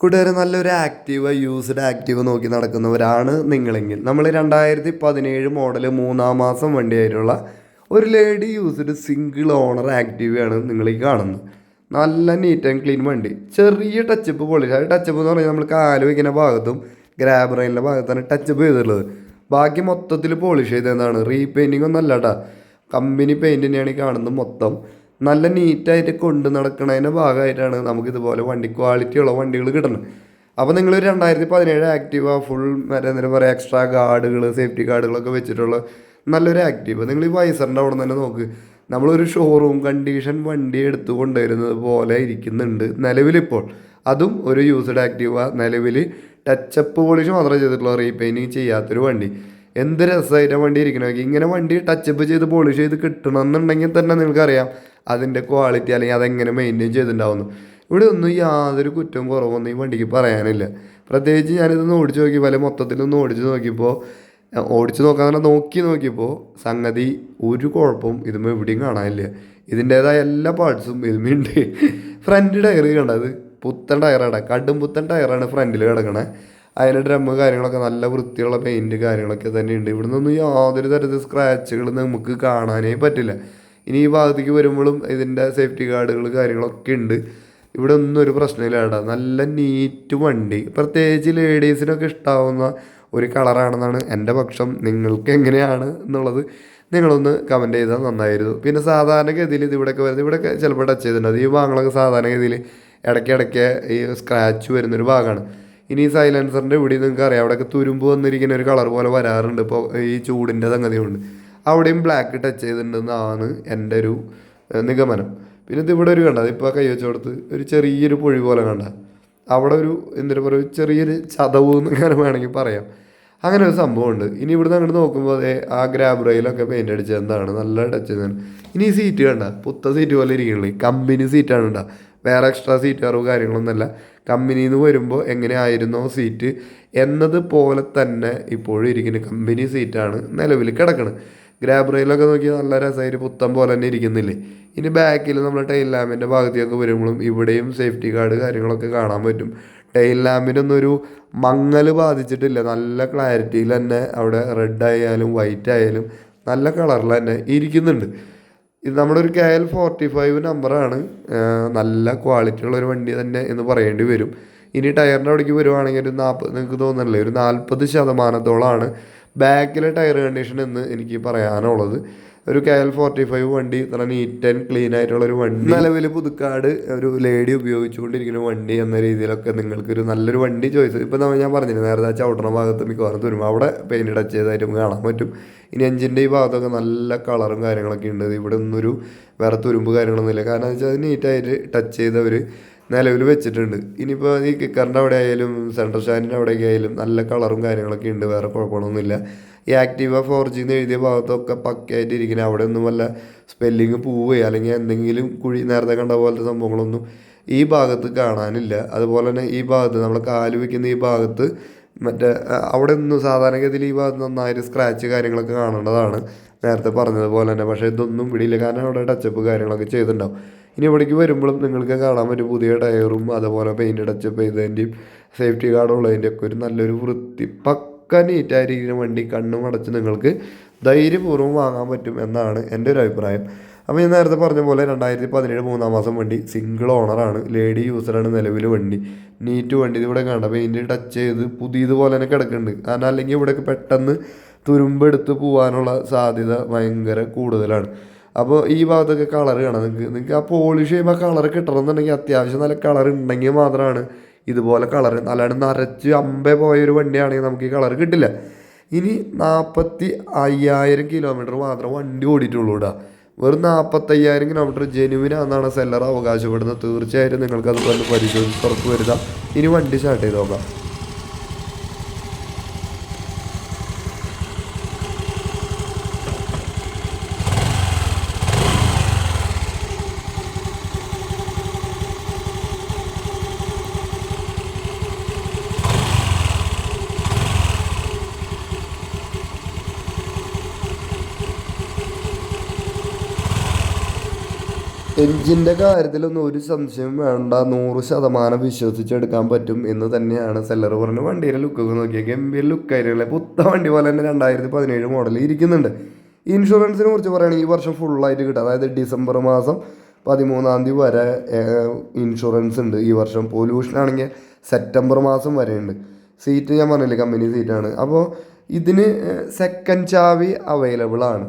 കൂട്ടുകാരെ നല്ലൊരു active used active നോക്കി നടക്കുന്നവരാണ് നിങ്ങളെങ്കിൽ. നമ്മൾ രണ്ടായിരത്തി പതിനേഴ് മോഡൽ മൂന്നാം മാസം വണ്ടിയായിട്ടുള്ള ഒരു ലേഡി യൂസ്ഡ് സിംഗിൾ ഓണർ ആക്റ്റീവയാണ് നിങ്ങൾ ഈ കാണുന്നത്. നല്ല നീറ്റ് ആൻഡ് ക്ലീൻ വണ്ടി. ചെറിയ ടച്ചപ്പ് പോളിഷ് അത് ടച്ചപ്പ് എന്ന് പറഞ്ഞാൽ നമ്മൾ കാൽ വയ്ക്കുന്ന ഭാഗത്തും ഗ്രാബ് റൈനിന്റെ ഭാഗത്താണ് ടച്ചപ്പ് ചെയ്തിട്ടുള്ളത്. ബാക്കി മൊത്തത്തിൽ പോളിഷ് ചെയ്തതാണ്. റീപെയിന്റിംഗ് ഒന്നും അല്ല കേട്ടോ കമ്പനി പെയിന്റ് തന്നെയാണ് ഈ കാണുന്നത് മൊത്തം. നല്ല നീറ്റായിട്ട് കൊണ്ട് നടക്കുന്നതിന്റെ ഭാഗമായിട്ടാണ് നമുക്ക് ഇതുപോലെ വണ്ടി ക്വാളിറ്റിയുള്ള വണ്ടികൾ കിട്ടുന്നത്. അപ്പോൾ നിങ്ങൾ രണ്ടായിരത്തി പതിനേഴ് ആക്റ്റീവ ഫുൾ മറ്റേ എന്താ പറയുക എക്സ്ട്രാ ഗാർഡുകൾ സേഫ്റ്റി ഗാർഡുകളൊക്കെ വെച്ചിട്ടുള്ള നല്ലൊരു ആക്റ്റീവ നിങ്ങൾ ഈ വൈസറിന്റെ അവിടെ തന്നെ നോക്ക്. നമ്മളൊരു ഷോറൂം കണ്ടീഷൻ വണ്ടി എടുത്തു കൊണ്ടുവരുന്നത് പോലെ ഇരിക്കുന്നുണ്ട് നിലവിലിപ്പോൾ. അതും ഒരു യൂസ്ഡ് ആക്റ്റീവ നിലവിൽ ടച്ചപ്പ് പോളിഷ് മാത്രമേ ചെയ്തിട്ടുള്ളൂ റീപെയിന്റിങ് ചെയ്യാത്തൊരു വണ്ടി. എന്ത് രസമായിട്ട് വണ്ടി ഇരിക്കണമെങ്കിൽ ഇങ്ങനെ വണ്ടി ടച്ചപ്പ് ചെയ്ത് പോളിഷ് ചെയ്ത് കിട്ടണമെന്നുണ്ടെങ്കിൽ തന്നെ നിങ്ങൾക്കറിയാം അതിന്റെ ക്വാളിറ്റി അല്ലെങ്കിൽ അതെങ്ങനെ മെയിന്റെയിൻ ചെയ്തിട്ടുണ്ടാവുന്നു. ഇവിടെ ഒന്നും യാതൊരു കുറ്റവും കുറവൊന്നും ഈ വണ്ടിക്ക് പറയാനില്ല. പ്രത്യേകിച്ച് ഞാനിതൊന്ന് ഓടിച്ച് നോക്കി പല മൊത്തത്തിലൊന്ന് ഓടിച്ച് നോക്കിയപ്പോൾ ഓടിച്ച് നോക്കാൻ തന്നെ നോക്കി നോക്കിയപ്പോൾ സംഗതി ഒരു കുഴപ്പവും ഇതുമ്പോൾ എവിടെയും കാണാനില്ല. ഇതിന്റേതായ എല്ലാ പാർട്സും ഇതുമുണ്ട് ഫ്രണ്ട് ടയർ കണ്ടത് പുത്തൻ ടയറാണ് കടും പുത്തൻ ടയറാണ് ഫ്രണ്ടിൽ കിടക്കണേ. അതിന്റെ ഡ്രമ്മ് കാര്യങ്ങളൊക്കെ നല്ല വൃത്തിയുള്ള പെയിന്റ് കാര്യങ്ങളൊക്കെ തന്നെയുണ്ട്. ഇവിടെ നിന്നൊന്നും യാതൊരു തരത്തിൽ സ്ക്രാച്ചുകൾ നമുക്ക് കാണാനേ പറ്റില്ല. ഇനി ഈ ഭാഗത്തേക്ക് വരുമ്പോഴും ഇതിന്റെ സേഫ്റ്റി ഗാർഡുകൾ കാര്യങ്ങളൊക്കെ ഉണ്ട്. ഇവിടെ ഒന്നും ഒരു പ്രശ്നമില്ല കേട്ടോ. നല്ല നീറ്റ് വണ്ടി. പ്രത്യേകിച്ച് ലേഡീസിനൊക്കെ ഇഷ്ടാവുന്ന ഒരു കളറാണെന്നാണ് എന്റെ പക്ഷം. നിങ്ങൾക്ക് എങ്ങനെയാണ് എന്നുള്ളത് നിങ്ങളൊന്ന് കമന്റ് ചെയ്താൽ നന്നായിരുന്നു. പിന്നെ സാധാരണഗതിയിൽ ഇത് ഇവിടെയൊക്കെ വരുന്നത് ഇവിടെയൊക്കെ ചിലപ്പോൾ ടച്ച് ചെയ്തിട്ടുണ്ട്. ഈ ഭാഗങ്ങളൊക്കെ സാധാരണഗതിയിൽ ഇടയ്ക്കിടയ്ക്ക് ഈ സ്ക്രാച്ച് വരുന്നൊരു ഭാഗമാണ്. ഇനി ഈ സൈലൻസറിന്റെ ഇവിടെ നിങ്ങൾക്ക് അറിയാം. അവിടെയൊക്കെ തുരുമ്പ് വന്നിരിക്കുന്ന ഒരു കളർ പോലെ വരാറുണ്ട്. ഇപ്പോൾ ഈ ചൂടിന്റെ സംഗതി കൊണ്ട്. അവിടെയും ബ്ലാക്ക് ടച്ച് ചെയ്തിട്ടുണ്ടെന്നാണ് എന്റെ ഒരു നിഗമനം. പിന്നെ ഇത് ഇവിടെ ഒരു കണ്ട ഇപ്പോൾ കൈ വെച്ച് കൊടുത്ത് ഒരു ചെറിയൊരു പൊഴി പോലെ കണ്ട. അവിടെ ഒരു എന്തിനു പറയുക ചെറിയൊരു ചതവ് എന്നിങ്ങനെ വേണമെങ്കിൽ പറയാം. അങ്ങനെ ഒരു സംഭവമുണ്ട്. ഇനി ഇവിടുന്ന് അങ്ങോട്ട് നോക്കുമ്പോൾ അതെ ആ ഗ്രാബ് റെയിലൊക്കെ പെയിന്റ് അടിച്ചത് എന്താണ്? നല്ല ടച്ച് ചെയ്താണ് ഇനി ഈ സീറ്റ് കണ്ട പുത്ത സീറ്റ് പോലെ ഇരിക്കണല്ലേ കമ്പനി സീറ്റാണ് ഉണ്ടാ വേറെ എക്സ്ട്രാ സീറ്റ് അറിവ് കാര്യങ്ങളൊന്നുമല്ല. കമ്പനിയിൽ നിന്ന് വരുമ്പോൾ എങ്ങനെയായിരുന്നോ സീറ്റ് എന്നതുപോലെ തന്നെ ഇപ്പോഴും ഇരിക്കുന്ന. കമ്പനി സീറ്റാണ് നിലവിൽ കിടക്കുന്നത് ഗ്രാബ് റെയിലൊക്കെ നോക്കിയാൽ നല്ല രസമായിട്ട് പുത്തം പോലെ തന്നെ ഇരിക്കുന്നില്ലേ? ഇനി ബാക്കിൽ നമ്മൾ ടൈൽ ലാമ്പിന്റെ ഭാഗത്തേക്ക് വരുമ്പോഴും ഇവിടെയും സേഫ്റ്റി ഗാർഡ് കാര്യങ്ങളൊക്കെ കാണാൻ പറ്റും. ടൈൽ ലാമ്പിനൊന്നൊരു മങ്ങൽ ബാധിച്ചിട്ടില്ല. നല്ല ക്ലാരിറ്റിയിൽ തന്നെ അവിടെ റെഡ് ആയാലും വൈറ്റ് ആയാലും നല്ല കളറിൽ തന്നെ ഇരിക്കുന്നുണ്ട്. ഇത് നമ്മുടെ ഒരു കെ എൽ ഫോർട്ടി ഫൈവ് നമ്പറാണ് നല്ല ക്വാളിറ്റി ഉള്ള ഒരു വണ്ടി തന്നെ എന്ന് പറയേണ്ടി വരും. ഇനി ടയറിന്റെ അവിടേക്ക് വരുവാണെങ്കിൽ ഒരു നാൽപ്പത് നിങ്ങൾക്ക് തോന്നുന്നില്ലേ? ഒരു നാൽപ്പത് ശതമാനത്തോളമാണ് ബാക്കിലെ ടയർ കണ്ടീഷൻ എന്ന് എനിക്ക് പറയാനുള്ളത്. ഒരു കെ എൽ ഫോർട്ടി ഫൈവ് വണ്ടി നല്ല നീറ്റ് ആൻഡ് ക്ലീൻ ആയിട്ടുള്ള ഒരു വണ്ടി. നിലവിൽ പുതുക്കാട് ഒരു ലേഡി ഉപയോഗിച്ചുകൊണ്ടിരിക്കുന്ന വണ്ടി എന്ന രീതിയിലൊക്കെ നിങ്ങൾക്ക് ഒരു നല്ലൊരു വണ്ടി ചോയ്സ്. ഇപ്പം നമ്മൾ ഞാൻ പറഞ്ഞിരുന്നു നേരത്തെ ചവിട്ടണ ഭാഗത്ത് മിക്കവാറും തരും അവിടെ പെയിന്റ് ടച്ച് നമുക്ക് കാണാൻ പറ്റും. ഇനി എഞ്ചിന്റെ ഈ ഭാഗത്തൊക്കെ നല്ല കളറും കാര്യങ്ങളൊക്കെ ഉണ്ട്. ഇവിടെ ഒന്നൊരു വേറെ തുരുമ്പ് കാര്യങ്ങളൊന്നുമില്ല. കാരണം എന്ന് വെച്ചാൽ നീറ്റായിട്ട് ടച്ച് ചെയ്തവർ നിലവിൽ വെച്ചിട്ടുണ്ട്. ഇനിയിപ്പോൾ ഈ കിക്കറിന്റെ അവിടെ ആയാലും സെൻട്രൽ സ്റ്റാൻഡിന്റെ അവിടെയൊക്കെ ആയാലും നല്ല കളറും കാര്യങ്ങളൊക്കെ ഉണ്ട്. വേറെ കുഴപ്പമൊന്നുമില്ല ഈ ആക്റ്റീവ ഫോർ ജി എന്ന് എഴുതിയ ഭാഗത്തൊക്കെ പക്കയായിട്ട് ഇരിക്കുന്നത് അവിടെ ഒന്നും വല്ല സ്പെല്ലിങ് പോവുകയോ അല്ലെങ്കിൽ എന്തെങ്കിലും കുഴി നേരത്തെ കണ്ട പോലത്തെ സംഭവങ്ങളൊന്നും ഈ ഭാഗത്ത് കാണാനില്ല. അതുപോലെ തന്നെ ഈ ഭാഗത്ത് നമ്മൾ കാൽ വയ്ക്കുന്ന ഈ ഭാഗത്ത് മറ്റേ അവിടെ ഒന്നും സാധാരണഗതിയിൽ ഈ ഭാഗത്ത് നന്നായിട്ട് സ്ക്രാച്ച് കാര്യങ്ങളൊക്കെ കാണേണ്ടതാണ്. നേരത്തെ പറഞ്ഞതുപോലെ തന്നെ. പക്ഷേ ഇതൊന്നും പിടിയില്ല കാരണം അവിടെ ടച്ചപ്പ് കാര്യങ്ങളൊക്കെ ചെയ്തിട്ടുണ്ടാവും. ഇനി ഇവിടേക്ക് വരുമ്പോഴും നിങ്ങൾക്ക് കാണാൻ പറ്റും പുതിയ ടയറും അതുപോലെ പെയിന്റ് ടച്ചപ്പ് ചെയ്തതിന്റെയും സേഫ്റ്റി ഗാർഡ് ഉള്ളതിന്റെ ഒക്കെ ഒരു നല്ലൊരു വൃത്തി. പക്ക നീറ്റായിരിക്കുന്ന വണ്ടി കണ്ണും അടച്ച് നിങ്ങൾക്ക് ധൈര്യപൂർവം വാങ്ങാൻ പറ്റും എന്നാണ് എന്റെ ഒരു അഭിപ്രായം. അപ്പോൾ ഞാൻ നേരത്തെ പറഞ്ഞ പോലെ രണ്ടായിരത്തി പതിനേഴ് മൂന്നാം മാസം വണ്ടി സിംഗിൾ ഓണറാണ് ലേഡി യൂസറാണ് നിലവിൽ വണ്ടി. നീറ്റ് വണ്ടി ഇതിവിടെ കണ്ട. പെയിന്റ് ടച്ച് ചെയ്ത് പുതിയതുപോലെ തന്നെ കിടക്കുന്നുണ്ട്. കാരണം അല്ലെങ്കിൽ ഇവിടെയൊക്കെ പെട്ടെന്ന് തുരുമ്പെടുത്ത് പോകാനുള്ള സാധ്യത ഭയങ്കര കൂടുതലാണ്. അപ്പോൾ ഈ ഭാഗത്തൊക്കെ കളർ കാണാം. നിങ്ങൾക്ക് നിങ്ങൾക്ക് ആ പോളിഷ് ചെയ്യുമ്പോൾ കളർ കിട്ടണമെന്നുണ്ടെങ്കിൽ അത്യാവശ്യം നല്ല കളർ ഉണ്ടെങ്കിൽ മാത്രമാണ് ഇതുപോലെ കളർ അല്ലാണ്ട് നരച്ച് അമ്പേ പോയൊരു വണ്ടിയാണെങ്കിൽ നമുക്ക് ഈ കളർ കിട്ടില്ല. ഇനി നാൽപ്പത്തി അയ്യായിരം കിലോമീറ്റർ മാത്രം വണ്ടി ഓടിയിട്ടുള്ളൂ കേട്ടോ വെറും നാൽപ്പത്തയ്യായിരം കിലോമീറ്റർ ജെനുവിനാണെന്നാണ് സെല്ലർ അവകാശപ്പെടുന്നത്. തീർച്ചയായിട്ടും നിങ്ങൾക്ക് അത് വന്ന് പരിശോധിച്ച് പുറത്ത് വരുത്താം. ഇനി വണ്ടി സ്റ്റാർട്ട് ചെയ്ത് നോക്കാം. എഞ്ചിന്റെ കാര്യത്തിലൊന്നും ഒരു സംശയം വേണ്ട. നൂറ് ശതമാനം വിശ്വസിച്ചെടുക്കാൻ പറ്റും. എന്ന് തന്നെയാണ് സെല്ലർ പറഞ്ഞ വണ്ടിയുടെ ലുക്കൊക്കെ നോക്കിയാൽ ഗംഭീര ലുക്കായിരുന്നില്ല പുത്ത വണ്ടി പോലെ തന്നെ രണ്ടായിരത്തി പതിനേഴ് മോഡൽ ഇരിക്കുന്നുണ്ട്. ഇൻഷുറൻസിനെ കുറിച്ച് പറയുകയാണെങ്കിൽ ഈ വർഷം ഫുള്ളായിട്ട് കിട്ടും. അതായത് ഡിസംബർ മാസം പതിമൂന്നാം തീയതി വരെ ഇൻഷുറൻസ് ഉണ്ട്. ഈ വർഷം പൊല്യൂഷൻ ആണെങ്കിൽ സെപ്റ്റംബർ മാസം വരെ ഉണ്ട് സീറ്റ് ഞാൻ പറഞ്ഞില്ലേ കമ്പനി സീറ്റാണ് അപ്പോൾ ഇതിന് സെക്കൻഡ് ചാവി അവൈലബിൾ ആണ്.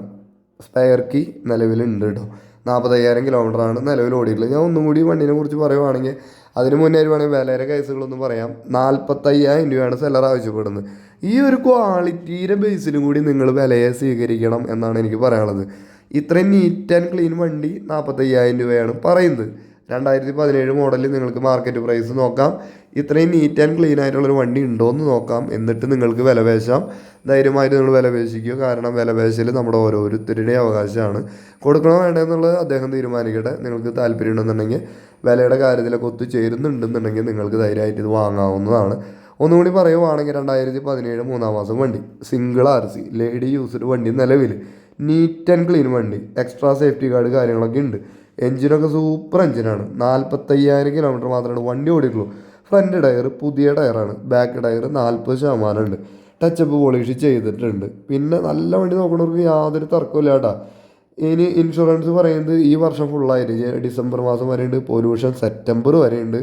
സ്പെയർ കീ നിലവിലുണ്ട് കേട്ടോ നാൽപ്പത്തയ്യായിരം കിലോമീറ്റർ ആണ് നിലവിൽ ഓടിയിട്ടുള്ളത്. ഞാൻ ഒന്നും കൂടി വണ്ടിനെ കുറിച്ച് പറയുവാണെങ്കിൽ അതിന് മുന്നേ വേണമെങ്കിൽ വിലയുടെ കേസുകളൊന്നും പറയാം. നാൽപ്പത്തയ്യായിരം രൂപയാണ് സെല്ലർ ആവശ്യപ്പെടുന്നത്. ഈ ഒരു ക്വാളിറ്റിയുടെ ബേസിലും കൂടി നിങ്ങൾ വിലയെ സ്വീകരിക്കണം എന്നാണ് എനിക്ക് പറയാനുള്ളത്. ഇത്രയും നീറ്റ് ആൻഡ് ക്ലീൻ വണ്ടി നാൽപ്പത്തയ്യായിരം രൂപയാണ് പറയുന്നത്. രണ്ടായിരത്തി പതിനേഴ് മോഡലിൽ നിങ്ങൾക്ക് മാർക്കറ്റ് പ്രൈസ് നോക്കാം. ഇത്രയും നീറ്റ് ആൻഡ് ക്ലീൻ ആയിട്ടുള്ളൊരു വണ്ടി ഉണ്ടോ എന്ന് നോക്കാം. എന്നിട്ട് നിങ്ങൾക്ക് വില പേശാം. ധൈര്യമായിട്ട് നിങ്ങൾ വില പേശിക്കുക. കാരണം വില പേശൽ നമ്മുടെ ഓരോരുത്തരുടെയും അവകാശമാണ്. കൊടുക്കണോ വേണ്ടെന്നുള്ളത് അദ്ദേഹം തീരുമാനിക്കട്ടെ. നിങ്ങൾക്ക് താല്പര്യം ഉണ്ടെന്നുണ്ടെങ്കിൽ വിലയുടെ കാര്യത്തിലൊക്കെ ഒത്തുചേരുന്നുണ്ടെന്നുണ്ടെങ്കിൽ നിങ്ങൾക്ക് ധൈര്യമായിട്ട് ഇത് വാങ്ങാവുന്നതാണ്. ഒന്നുകൂടി പറയുവാണെങ്കിൽ രണ്ടായിരത്തി പതിനേഴ് മൂന്നാം മാസം വണ്ടി. Single R C lady used വണ്ടി നിലവിൽ നീറ്റ് ആൻഡ് ക്ലീൻ വണ്ടി. എക്സ്ട്രാ സേഫ്റ്റി ഗാർഡ് കാര്യങ്ങളൊക്കെ ഉണ്ട്. എഞ്ചിനൊക്കെ സൂപ്പർ എഞ്ചിനാണ് നാൽപ്പത്തയ്യായിരം കിലോമീറ്റർ മാത്രമാണ് വണ്ടി ഓടിയിട്ടുള്ളൂ. ഫ്രണ്ട് ടയർ പുതിയ ടയറാണ്. ബാക്ക് ടയർ നാൽപ്പത് ശതമാനം ഉണ്ട് ടച്ചപ്പ് പോളിഷ് ചെയ്തിട്ടുണ്ട്. പിന്നെ നല്ല വണ്ടി നോക്കണവർക്ക് യാതൊരു തർക്കമില്ല കേട്ടാ. ഇനി ഇൻഷുറൻസ് പറയുന്നത് ഈ വർഷം ഫുള്ളായിട്ട് ഡിസംബർ മാസം വരെയുണ്ട്. പൊല്യൂഷൻ സെപ്റ്റംബർ വരെയുണ്ട്.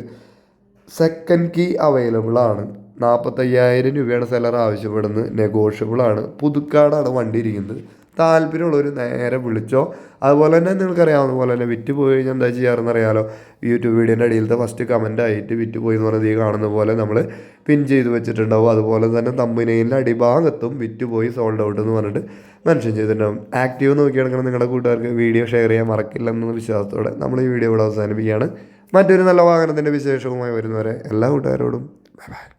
സെക്കൻഡ് കീ അവൈലബിൾ ആണ്. നാൽപ്പത്തയ്യായിരം രൂപയാണ് സെലർ ആവശ്യപ്പെടുന്നത്. നെഗോഷ്യബിൾ ആണ്. പുതുക്കാടാണ് വണ്ടി ഇരിക്കുന്നത്. താല്പര്യമുള്ളവർ നേരെ വിളിച്ചോ. അതുപോലെ തന്നെ നിങ്ങൾക്കറിയാവുന്ന പോലെ തന്നെ വിറ്റ് പോയി കഴിഞ്ഞാൽ എന്താ ചെയ്യാറെന്ന് അറിയാലോ യൂട്യൂബ് വീഡിയോന്റെ അടിയിലത്തെ ഫസ്റ്റ് കമന്റ് ആയിട്ട് വിറ്റ് പോയി എന്ന് പറഞ്ഞത് ഈ കാണുന്ന പോലെ നമ്മൾ പിൻ ചെയ്ത് വെച്ചിട്ടുണ്ടാവും. അതുപോലെ തന്നെ തമ്പിനെയിലെ അടിഭാഗത്തും വിറ്റ് പോയി സോൾഡ് ഔട്ട് എന്ന് പറഞ്ഞിട്ട് മെൻഷൻ ചെയ്തിട്ടുണ്ടാവും. ആക്റ്റീവ് നോക്കിയാണെങ്കിൽ നിങ്ങളുടെ കൂട്ടുകാർക്ക് വീഡിയോ ഷെയർ ചെയ്യാൻ മറക്കില്ലെന്ന വിശ്വാസത്തോടെ നമ്മൾ ഈ വീഡിയോ ഇവിടെ അവസാനിപ്പിക്കുകയാണ്. മറ്റൊരു നല്ല വാഹനത്തിന്റെ വിശേഷവുമായി വരുന്നവരെ എല്ലാ കൂട്ടുകാരോടും ബൈ ബൈ